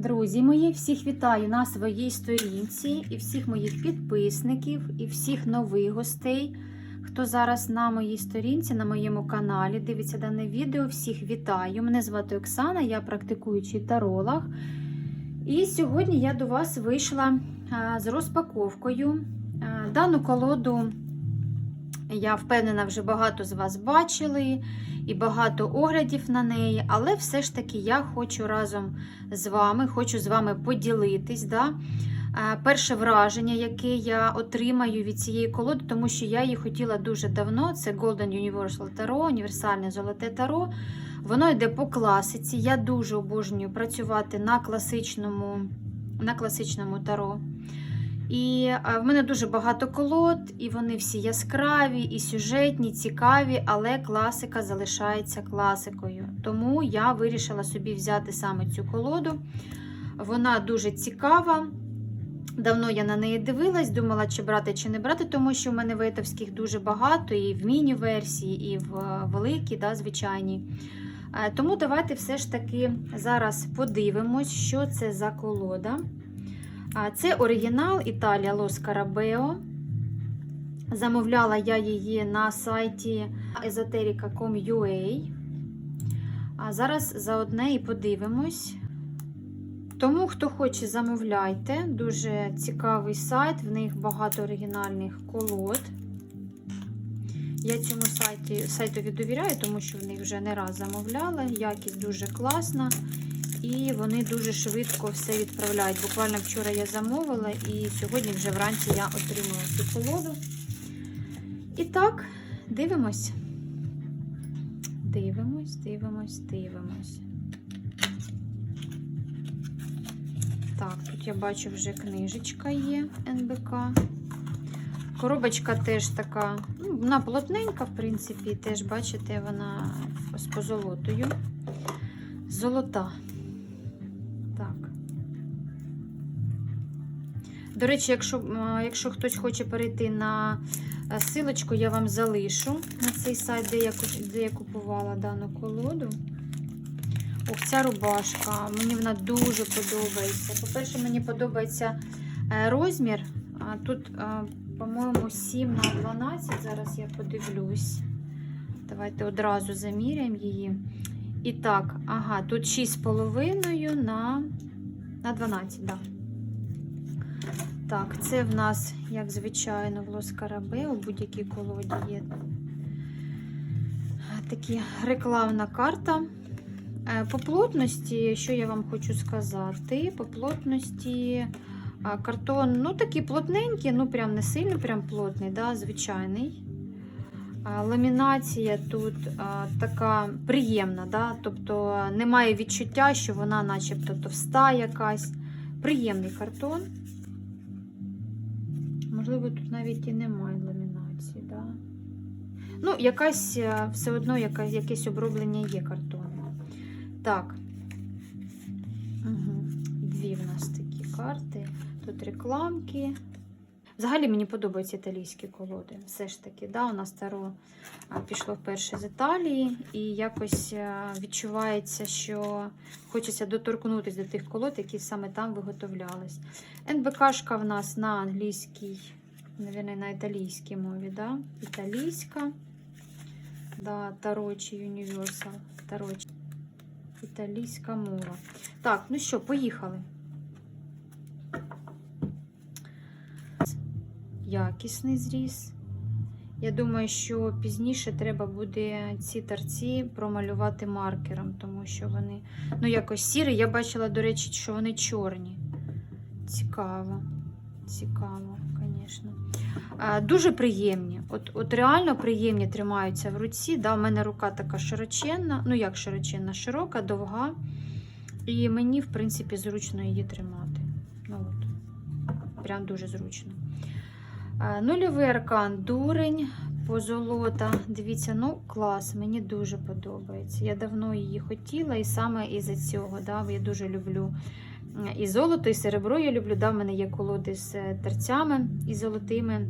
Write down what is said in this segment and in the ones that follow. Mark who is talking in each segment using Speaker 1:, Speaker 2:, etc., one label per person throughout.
Speaker 1: Друзі мої, всіх вітаю на своїй сторінці і всіх моїх підписників, і всіх нових гостей, хто зараз на моїй сторінці, на моєму каналі дивиться дане відео. Всіх вітаю! Мене звати Оксана, я практикуючий таролог. І сьогодні я до вас вийшла з розпаковкою. Дану колоду я впевнена, вже багато з вас бачили і багато оглядів на неї, але все ж таки я хочу разом з вами, хочу з вами поділитись. Да? Е, Перше враження, яке я отримаю від цієї колоди, тому що я її хотіла дуже давно. Це Golden Universal Tarot, універсальне золоте таро. Воно йде по класиці. Я дуже обожнюю працювати на класичному, на класичному таро. І е, в мене дуже багато колод, і вони всі яскраві, і сюжетні, цікаві, але класика залишається класикою. Тому я вирішила собі взяти саме цю колоду. Вона дуже цікава. Давно я на неї дивилась, думала, чи брати, чи не брати, тому що в мене ветовських дуже багато, і в міні-версії, і в е, великій, да, звичайній. Е, Тому давайте все ж таки зараз подивимось, що це за колода. А, Це оригінал Італія Лос Карабео. Замовляла я її на сайті esoterica.com.ua. А зараз заодне і подивимось. Тому, хто хоче, замовляйте. Дуже цікавий сайт, в них багато оригінальних колод. Я цьому сайті, сайтові довіряю, тому що в них вже не раз замовляла. Якість дуже класна. І вони дуже швидко все відправляють. Буквально вчора я замовила, і сьогодні вже вранці я отримала цю колоду. І так, дивимось. Дивимось, дивимось, дивимось. Так, тут я бачу вже книжечка є НБК. Коробочка теж така, ну, вона плотненька, в принципі, теж, бачите, вона з позолотою. Золота. До речі, якщо, якщо хтось хоче перейти на е, силочку, я вам залишу на цей сайт, де я, де я купувала дану колоду. Ох, ця рубашка. Мені вона дуже подобається. По-перше, мені подобається е, розмір. Тут, е, по-моєму, 7 на 12. Зараз я подивлюсь. Давайте одразу заміряємо її. І так, ага, тут 6,5 на, на 12, да. Так, це в нас, як звичайно, в Лоскарабе, у будь-якій колоді є такі рекламна карта. Е, По плотності, що я вам хочу сказати, по плотності картон, ну такий плотненький, ну прям не сильно прям плотний, да, звичайний. Ламінація тут така приємна, да? тобто немає відчуття, що вона начебто товста якась. Приємний картон. Можливо, тут навіть і немає ламінації. Да? Ну, якась е, все одно якась, якесь оброблення є картону. Так. Угу. Дві в нас такі карти. Тут рекламки. Взагалі мені подобаються італійські колоди. Все ж таки, да, у нас таро пішло вперше з Італії, і якось відчувається, що хочеться доторкнутися до тих колод, які саме там виготовлялись. НБКшка в нас на англійській, навірно, на італійській мові. Да? Італійська. Да, Таро чи Universal. Таро чи італійська мова. Так, ну що, поїхали. Якісний зріз. Я думаю, що пізніше треба буде ці торці промалювати маркером, тому що вони, ну, якось сірі. Я бачила, до речі, що вони чорні. Цікаво. Цікаво, звісно. Дуже приємні. От от реально приємні тримаються в руці. Да, У мене рука така широченна, ну як широченна, широка, довга. І мені, в принципі, зручно її тримати. Ну, от. Прям дуже зручно. Нульовий аркан, дурень, позолота. Дивіться, ну клас, мені дуже подобається. Я давно її хотіла, і саме із-за цього. Да, Я дуже люблю і золото, і серебро я люблю. Да, в мене є колоди з терцями і золотими.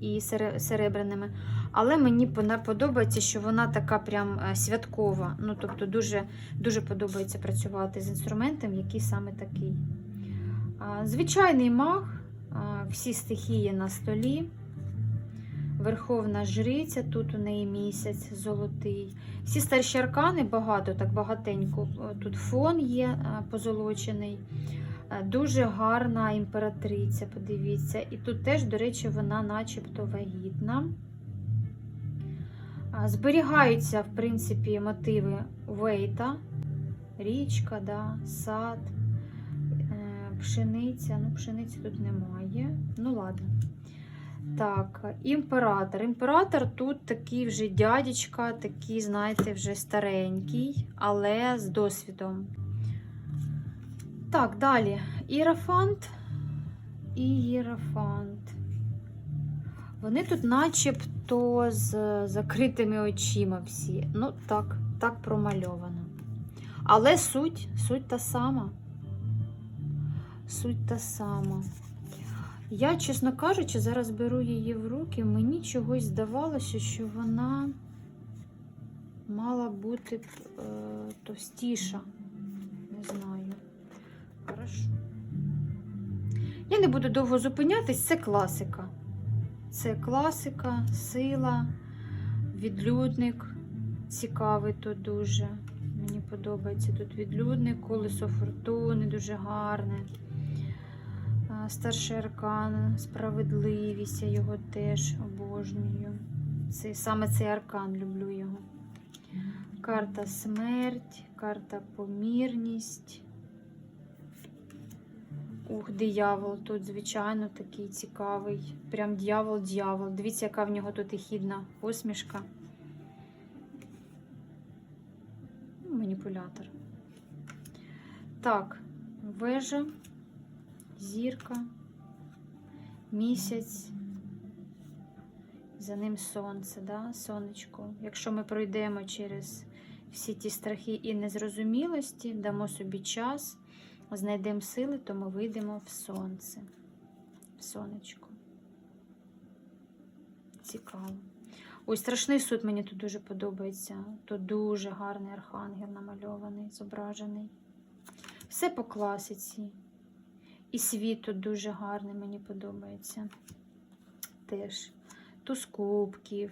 Speaker 1: І серебряними. Але мені подобається, що вона така прям е, святкова. Ну, тобто дуже, дуже подобається працювати з інструментом, який саме такий. Звичайний маг, всі стихії на столі. Верховна жриця, тут у неї місяць золотий. Всі старші аркани багато, так багатенько. Тут фон є позолочений. Дуже гарна імператриця, подивіться. І тут теж, до речі, вона начебто вагітна. Зберігаються, в принципі, мотиви Вейта, річка, да, сад, пшениця. Ну, пшениці тут немає. Ну, ладно. Так, імператор. Імператор тут такий вже дядечка, такий, знаєте, вже старенький, але з досвідом. Так, далі. Іерафант і. Вони тут начебто з закритими очима всі. Ну, так, так промальовано. Але суть, суть та сама. Суть та сама. Я, чесно кажучи, зараз беру її в руки, мені чогось здавалося, що вона мала бути е, товстіша. Не знаю. Хорошо. Я не буду довго зупинятись, це класика. Це класика, сила, відлюдник. Цікавий тут дуже. Мені подобається тут відлюдник, колесо фортуни, дуже гарне. Старший аркан, справедливість, я його теж обожнюю. Це, саме цей аркан люблю його. Карта смерть, карта помірність. Ух, диявол тут, звичайно, такий цікавий. Прям дьявол-дьявол. Дивіться, яка в нього тут і хідна посмішка. Маніпулятор. Так, вежа, зірка, місяць. За ним сонце, да? сонечко. Якщо ми пройдемо через всі ті страхи і незрозумілості, дамо собі час, знайдемо сили, то ми вийдемо в сонце, в сонечко. Цікаво. Ой, страшний суд мені тут дуже подобається. Тут дуже гарний архангел намальований, зображений. Все по класиці. І світ тут дуже гарний, мені подобається. Теж. Туз кубків.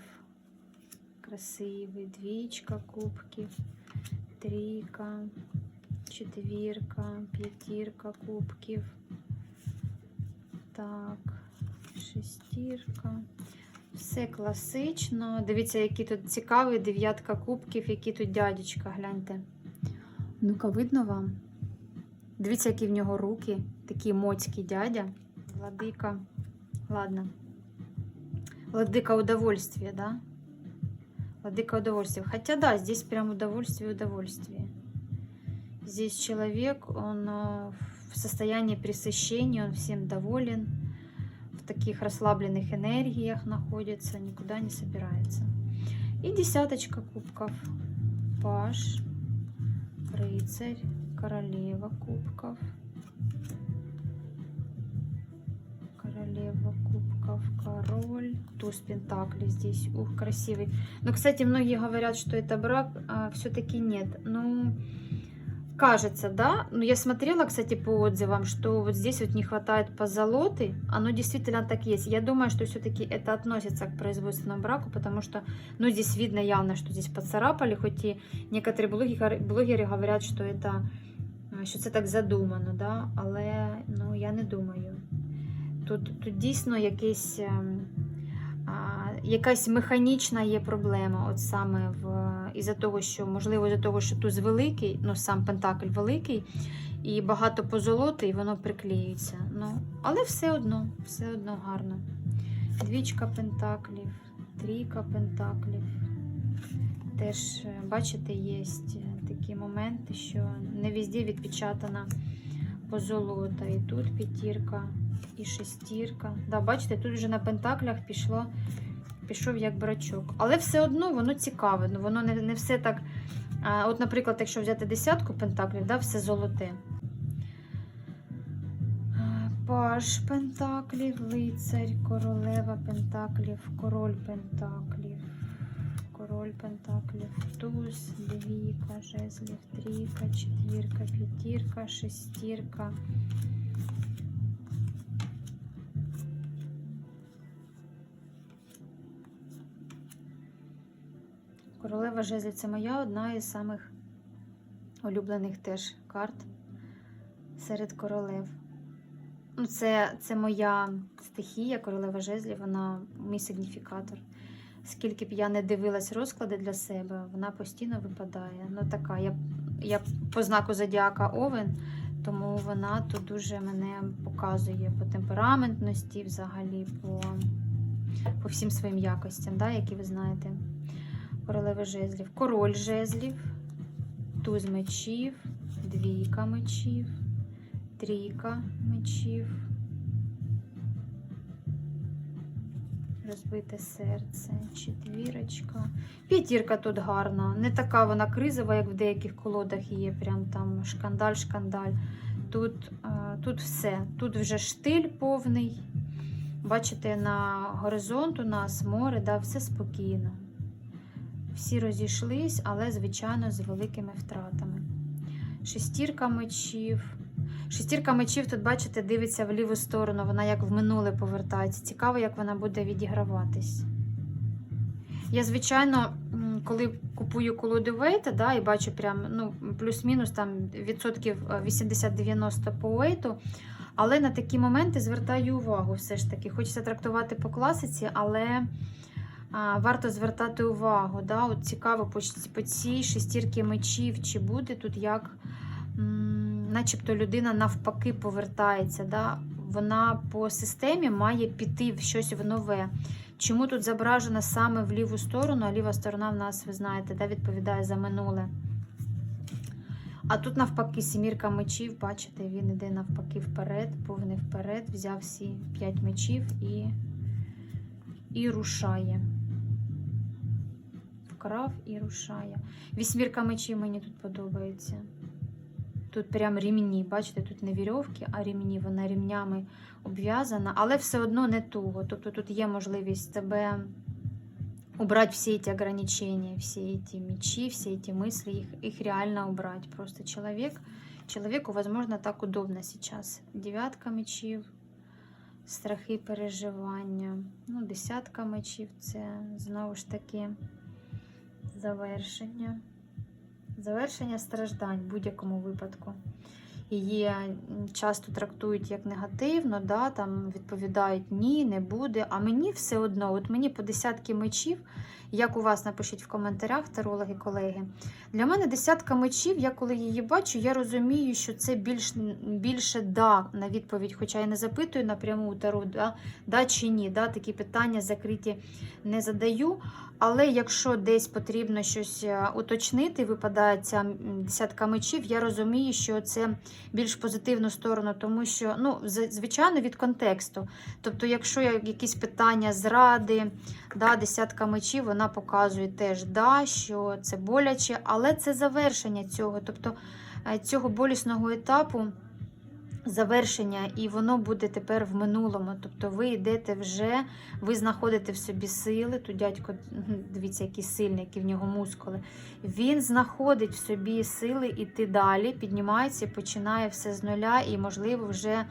Speaker 1: Красивий. Двічка кубків. Трійка. Четвірка, п'ятірка кубків. Так, шестірка. Все класично. Дивіться, який тут цікавий дев'ятка кубків, який тут дядечка, гляньте. Ну-ка, видно вам? Дивіться, які в нього руки, такий моцький дядя. Владика. Ладно. Владыка удовольствия, да? Владыка удовольствия. Хотя да, здесь прям удовольствие, удовольствие. Здесь человек, он э, в состоянии пресыщения, он всем доволен, в таких расслабленных энергиях находится, никуда не собирается. И десяточка кубков. Паш, рыцарь, королева кубков. Королева кубков, король, туз пентаклей здесь. Ух, красивый. Но, кстати, многие говорят, что это брак, а все-таки нет. Ну, кажется, да. Но я смотрела, кстати, по отзывам, что вот здесь вот не хватает позолоты. Оно действительно так есть. Я думаю, что все-таки это относится к производственному браку, потому что, ну, здесь видно явно, что здесь поцарапали, хоть и некоторые блогеры, блогеры говорят, що это, що це так задумано, да? але ну, я не думаю. Тут, тут дійсно якийсь, ем, якась механічна є проблема, от саме в із-за того, що можливо із-за того, що туз великий, ну сам пентакль великий, і багато позолоти, і воно приклеюється. Ну, але все одно, все одно гарно. Двічка пентаклів, трійка пентаклів. Теж, е, бачите, є такі моменти, що не везде відпечатана позолота. І тут п'ятірка, і шестірка. Да, бачите, тут вже на пентаклях пішло, пішов як брачок. Але все одно воно цікаве. Ну, воно не, не все так. От, наприклад, якщо взяти десятку пентаклів, да, все золоте. Паш Пентаклів, лицарь, королева Пентаклів, король Пентаклів, король Пентаклів, туз, двійка, жезлів, трійка, четвірка, п'ятірка, шестірка. Королева жезлів це моя одна із самих улюблених теж карт серед королев. Ну, це, це моя стихія, королева жезлів, вона мій сигніфікатор. Скільки б я не дивилась розклади для себе, вона постійно випадає. Ну, така, я, я по знаку зодіака Овен, тому вона тут дуже мене показує по темпераментності, взагалі, по, по всім своїм якостям, да, які ви знаєте. Королева жезлів, король жезлів, туз мечів, двійка мечів трійка мечів, розбите серце, четвірочка. П'ятірка тут гарна. Не така вона кризова, як в деяких колодах є. Прям там шкандаль-шкандаль. Тут, е, тут все. Тут вже штиль повний. Бачите, на горизонт у нас море, да, все спокійно. Всі розійшлись, але, звичайно, з великими втратами. Шестірка мечів. Шестірка мечів, тут, бачите, дивиться в ліву сторону, вона як в минуле повертається. Цікаво, як вона буде відіграватись. Я, звичайно, коли купую колоду Вейта, да, і бачу прям ну, плюс-мінус там відсотків е, 80-90 по Вейту, але на такі моменти звертаю увагу все ж таки. Хочеться трактувати по класиці, але а, варто звертати увагу. Да? От Цікаво, по, по цій шестірки мечів, чи буде тут як. Начебто людина навпаки повертається. Да? Вона по системі має піти в щось в нове. Чому тут зображена саме в ліву сторону, а ліва сторона в нас, ви знаєте, да, відповідає за минуле. А тут, навпаки, сімірка мечів, бачите, він іде навпаки вперед, повний вперед, взяв всі п'ять мечів і, і рушає. Вкрав і рушає. Вісьмірка мечів мені тут подобається. Тут прям рівні, бачите, тут не вірьовки, а рівні, вона рівнями обв'язана, але все одно не туго. Тобто тут є можливість тебе убрати всі ці ограничения, всі ці мечи, всі ці мислі, їх, їх реально убрати. Просто чоловік, чоловіку, возможно, так удобно сейчас. Дев'ятка мечів, страхи, переживання. Ну, десятка мечів це знову ж таки завершення. Завершення страждань в будь-якому випадку. Її часто трактують як негативно, да, там відповідають ні, не буде. А мені все одно, от мені по десятки мечів, як у вас напишіть в коментарях, тарологи, колеги. Для мене десятка мечів, я коли її бачу, я розумію, що це більш, більше да на відповідь, хоча я не запитую напряму у Таро, да, да чи ні. Да, Такі питання закриті не задаю. Але якщо десь потрібно щось е, уточнити, випадає ця десятка мечів, я розумію, що це більш позитивну сторону, тому що, ну, звичайно, від контексту. Тобто, якщо якісь питання зради, да, десятка мечів, вона показує теж, да, що це боляче, але це завершення цього. Тобто е, цього болісного етапу. Завершення, і воно буде тепер в минулому. Тобто ви йдете вже, ви знаходите в собі сили. Тут дядько, дивіться, який сильний, які в нього мускули. Він знаходить в собі сили іти далі, піднімається починає все з нуля, і, можливо, вже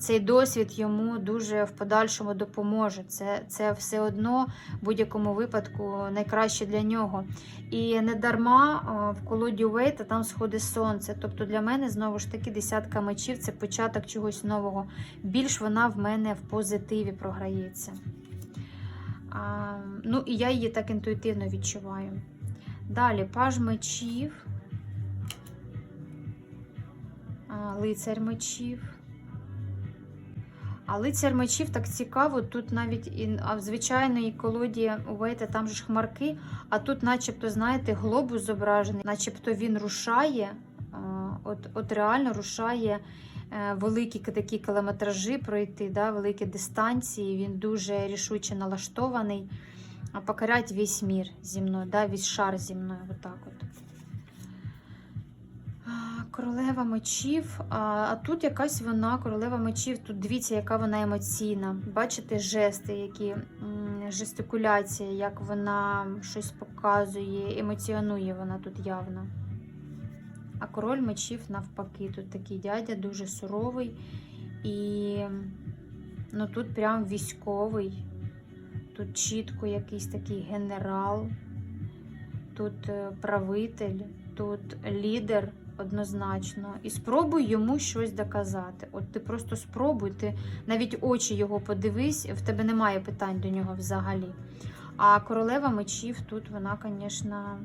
Speaker 1: цей досвід йому дуже в подальшому допоможе. Це, це все одно в будь-якому випадку найкраще для нього. І не дарма в колоді Уейта там сходить сонце. Тобто для мене знову ж таки десятка мечів це початок чогось нового. Більш вона в мене в позитиві програється. А, ну і я її так інтуїтивно відчуваю. Далі паж мечів, а, лицар мечів. А лицар мечів так цікаво. Тут навіть і а в звичайної колоді у там же ж хмарки, а тут, начебто, знаєте, глобус зображений, начебто він рушає, от, от реально рушає е, великі такі кілометражі пройти, да, великі дистанції. Він дуже рішуче налаштований. А покорять весь мір зі мною, да, весь шар зі мною. Отак от. Королева мечів. А, а тут якась вона, королева мечів. Тут дивіться, яка вона емоційна. Бачите жести, які жестикуляція, як вона щось показує, емоціонує вона тут явно. А король мечів навпаки. Тут такий дядя дуже суровий. І ну, тут прям військовий. Тут чітко якийсь такий генерал, тут е, правитель, тут лідер однозначно. І спробуй йому щось доказати. От ти просто спробуй, ти навіть очі його подивись, в тебе немає питань до нього взагалі. А королева мечів тут вона, звісно,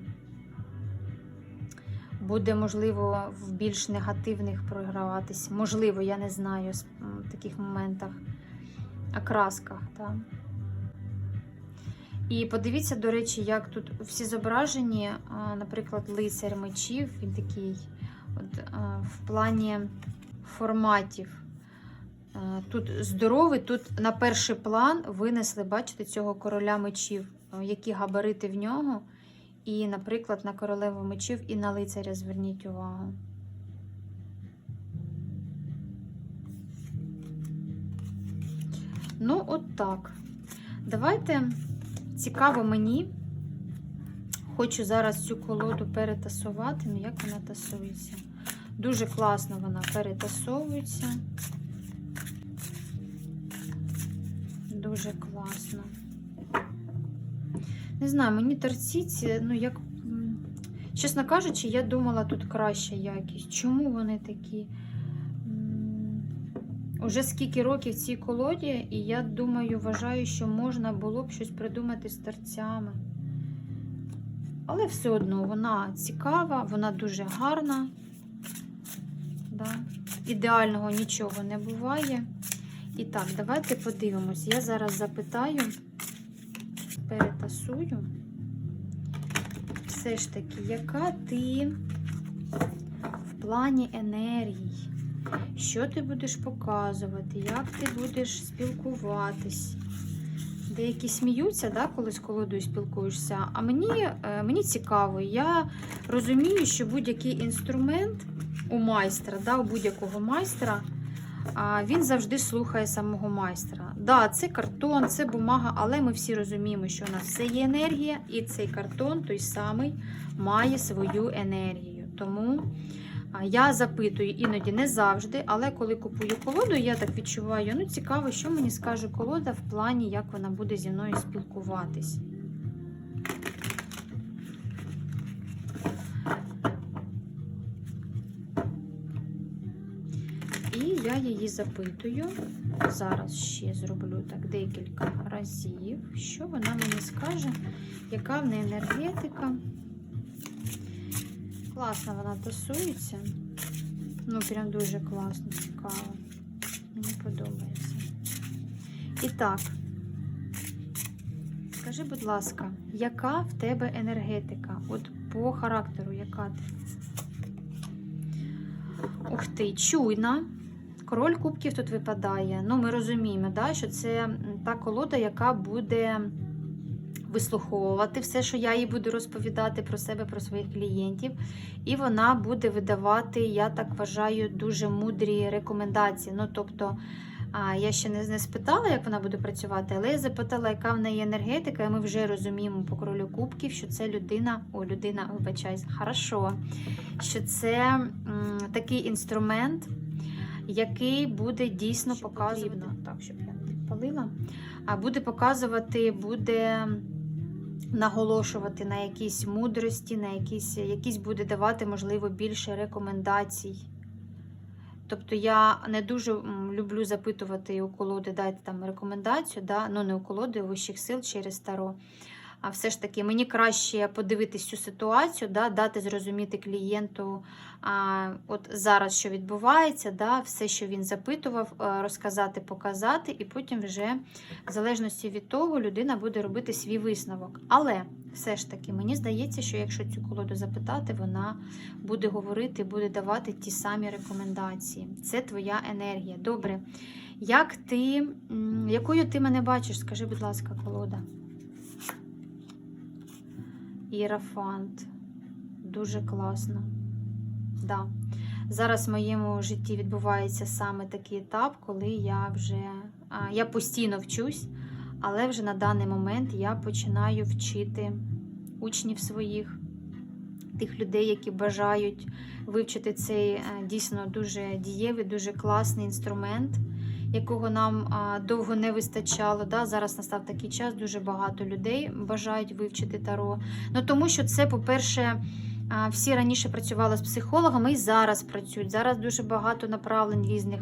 Speaker 1: буде, можливо, в більш негативних програватись. Можливо, я не знаю в таких моментах, окрасках. Так. І подивіться, до речі, як тут всі зображені, наприклад, лицар мечів, він такий от, а, в плані форматів. А, Тут здоровий, тут на перший план винесли, бачите, цього короля мечів, які габарити в нього. І, наприклад, на королеву мечів і на лицаря зверніть увагу. Ну, от так. Давайте цікаво мені. Хочу зараз цю колоду перетасувати. Ну, як вона тасується? Дуже класно вона перетасовується. Дуже класно. Не знаю, мені торціці, ну як. Чесно кажучи, я думала, тут краща якість. Чому вони такі? Уже скільки років цій колоді, і я думаю, вважаю, що можна було б щось придумати з торцями. Але все одно вона цікава, вона дуже гарна. Да. Ідеального нічого не буває. І так, давайте подивимось. Я зараз запитаю, перетасую. Все ж таки, яка ти в плані енергії? Що ти будеш показувати? Як ти будеш спілкуватись? Деякі сміються, да, коли з колодою спілкуєшся. А мені, е, мені цікаво, я розумію, що будь-який інструмент у майстра, да, у будь-якого майстра, він завжди слухає самого майстра. Да, це картон, це бумага, але ми всі розуміємо, що у нас все є енергія, і цей картон, той самий, має свою енергію. Тому я запитую іноді не завжди, але коли купую колоду, я так відчуваю, ну цікаво, що мені скаже колода в плані, як вона буде зі мною спілкуватись. І я її запитую. Зараз ще зроблю так декілька разів, що вона мені скаже, яка в неї енергетика. Класно вона тасується. Ну, прям дуже класно, цікаво. Мені подобається. І так, скажи, будь ласка, яка в тебе енергетика? От по характеру, яка ти? Ух ти, чуйна. Король кубків тут випадає. Ну, ми розуміємо, да, що це та колода, яка буде вислуховувати все, що я їй буду розповідати про себе, про своїх клієнтів. І вона буде видавати, я так вважаю, дуже мудрі рекомендації. Ну, тобто, я ще не, спитала, як вона буде працювати, але я запитала, яка в неї енергетика, і ми вже розуміємо по королю кубків, що це людина, о, людина, вибачаюсь, хорошо, що це м, такий інструмент, який буде дійсно показувати. Так, щоб я не підпалила. А буде показувати, буде наголошувати на якійсь мудрості, на якісь, якісь буде давати, можливо, більше рекомендацій. Тобто я не дуже люблю запитувати у колоди, дайте там рекомендацію, да? ну не у колоди, у вищих сил через таро. А все ж таки, мені краще подивитись цю ситуацію, да, дати зрозуміти клієнту, а, от зараз що відбувається, да, все, що він запитував, е, розказати, показати, і потім вже, в залежності від того, людина буде робити свій висновок. Але все ж таки, мені здається, що якщо цю колоду запитати, вона буде говорити, буде давати ті самі рекомендації. Це твоя енергія. Добре. Як ти, якою ти мене бачиш? Скажи, будь ласка, колода. Іерафант. Дуже класно. Да. Зараз в моєму житті відбувається саме такий етап, коли я вже я постійно вчусь, але вже на даний момент я починаю вчити учнів своїх, тих людей, які бажають вивчити цей е, дійсно дуже дієвий, дуже класний інструмент, якого нам довго не вистачало. Да? Зараз настав такий час, дуже багато людей бажають вивчити таро. Ну тому що це, по-перше, всі раніше працювали з психологами і зараз працюють. Зараз дуже багато направлень різних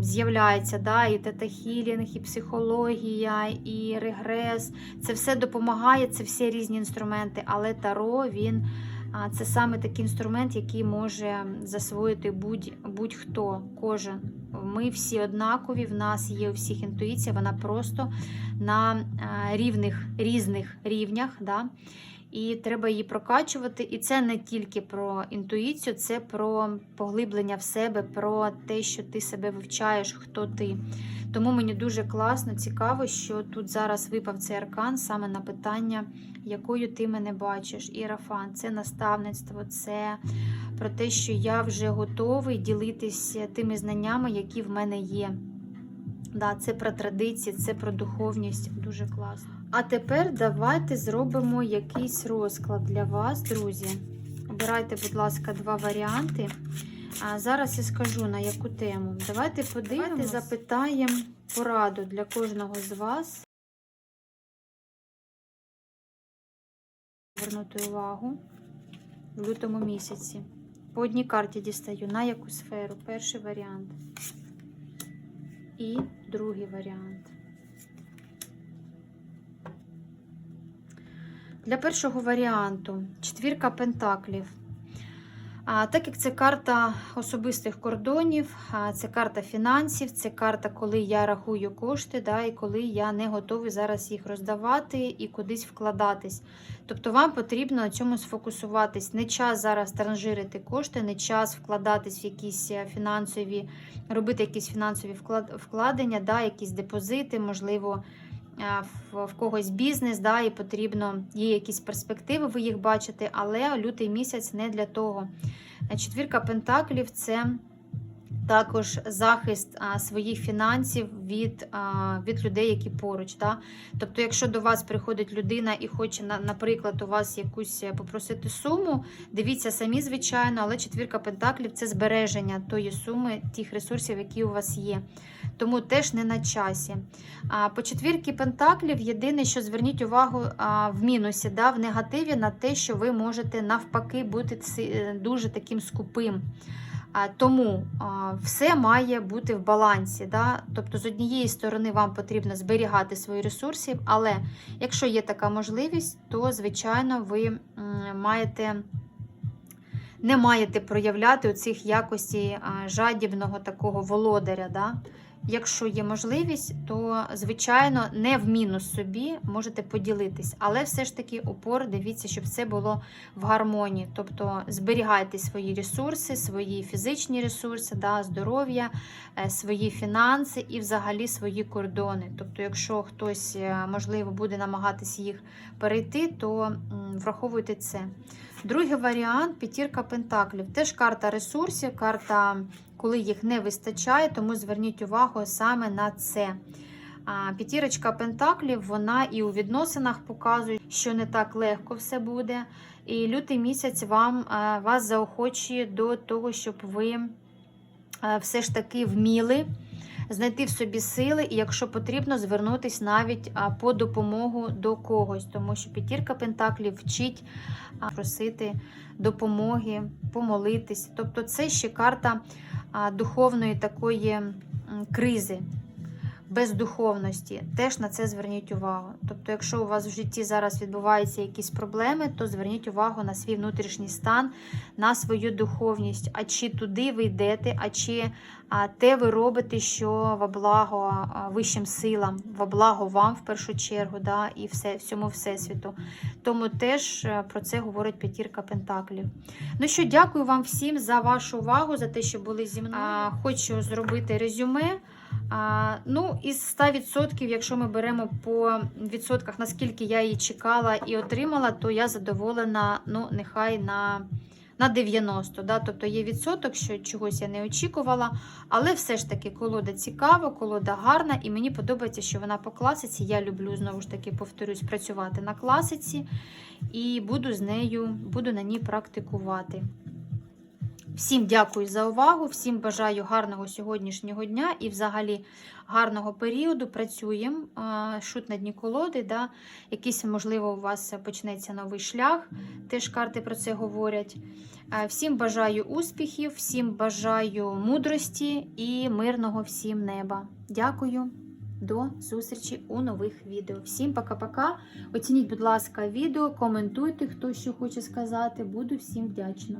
Speaker 1: з'являється. Да? І тета-хілінг, і психологія, і регрес. Це все допомагає, це всі різні інструменти, але таро він. Це саме такий інструмент, який може засвоїти будь- будь-хто, кожен. Ми всі однакові, в нас є у всіх інтуїція, вона просто на рівних різних рівнях. Да? І треба її прокачувати. І це не тільки про інтуїцію, це про поглиблення в себе, про те, що ти себе вивчаєш, хто ти. Тому мені дуже класно, цікаво, що тут зараз випав цей аркан саме на питання, якою ти мене бачиш. Ірафан, це наставництво, це про те, що я вже готовий ділитися тими знаннями, які в мене є. Да, це про традиції, це про духовність. Дуже класно. А тепер давайте зробимо якийсь розклад для вас, друзі. Обирайте, будь ласка, два варіанти. А зараз я скажу на яку тему. Давайте подивимося, Давайте запитаємо пораду для кожного з вас. Звернути увагу в лютому місяці. По одній карті дістаю, на яку сферу. Перший варіант. І другий варіант. Для першого варіанту четвірка пентаклів. А, Так як це карта особистих кордонів, це карта фінансів, це карта, коли я рахую кошти, да, і коли я не готовий зараз їх роздавати і кудись вкладатись. Тобто вам потрібно на цьому сфокусуватись. Не час зараз транжирити кошти, не час вкладатись в якісь е, фінансові, робити якісь фінансові вклад- вкладення, да, якісь депозити, можливо. Е, В, когось бізнес, да, і потрібно, є якісь перспективи, ви їх бачите, але лютий місяць не для того. Е, Четвірка пентаклів це також захист а, своїх фінансів від, а, від людей, які поруч. Да? Тобто, якщо до вас приходить людина і хоче, на- наприклад, у вас якусь е, попросити суму, дивіться самі, звичайно, але четвірка пентаклів це збереження тої суми, тих ресурсів, які у вас є. Тому теж не на часі. А по четвірки пентаклів єдине, що зверніть увагу а, в мінусі, да, в негативі на те, що ви можете навпаки бути е, дуже таким скупим. Тому все має бути в балансі. Да? Тобто, з однієї сторони, вам потрібно зберігати свої ресурси, але якщо є така можливість, то звичайно ви маєте. Не маєте проявляти у цих якості жадібного такого володаря. Да? Якщо є можливість, то звичайно не в мінус собі можете поділитись, але все ж таки упор дивіться, щоб це було в гармонії. Тобто зберігайте свої ресурси, свої фізичні ресурси, да, здоров'я, е, свої фінанси і взагалі свої кордони. Тобто, якщо хтось е, можливо буде намагатися їх перейти, то враховуйте це. Другий варіант п'ятірка пентаклів. Теж карта ресурсів, карта, коли їх не вистачає, тому зверніть увагу саме на це. П'ятірочка пентаклів, вона і у відносинах показує, що не так легко все буде. І лютий місяць вам, вас заохочує до того, щоб ви все ж таки вміли знайти в собі сили, і якщо потрібно, звернутися навіть по допомогу до когось, тому що п'ятірка пентаклів вчить просити допомоги, помолитись. Тобто це ще карта духовної такої кризи. Бездуховності, теж на це зверніть увагу. Тобто, якщо у вас в житті зараз відбуваються якісь проблеми, то зверніть увагу на свій внутрішній стан, на свою духовність. А чи туди ви йдете, а чи а, те ви робите, що во благо вищим силам, во благо вам в першу чергу, да, і все, всьому всесвіту. Тому теж е, про це говорить п'ятірка пентаклів. Ну що, дякую вам всім за вашу увагу, за те, що були зі мною. А, хочу зробити резюме. Ну, із 100%, якщо ми беремо по відсотках, наскільки я її чекала і отримала, то я задоволена, ну, нехай на на 90. Да? Тобто є відсоток, що чогось я не очікувала. Але все ж таки колода цікава, колода гарна, і мені подобається, що вона по класиці. Я люблю, знову ж таки, повторюсь, працювати на класиці і буду з нею, буду на ній практикувати. Всім дякую за увагу, всім бажаю гарного сьогоднішнього дня і взагалі гарного періоду. Працюємо. Шут на дні колоди. Да? Якийсь, можливо, у вас почнеться новий шлях. Теж карти про це говорять. Всім бажаю успіхів, всім бажаю мудрості і мирного всім неба. Дякую. До зустрічі у нових відео. Всім пока-пока. Оцініть, будь ласка, відео, коментуйте, хто що хоче сказати. Буду всім вдячна.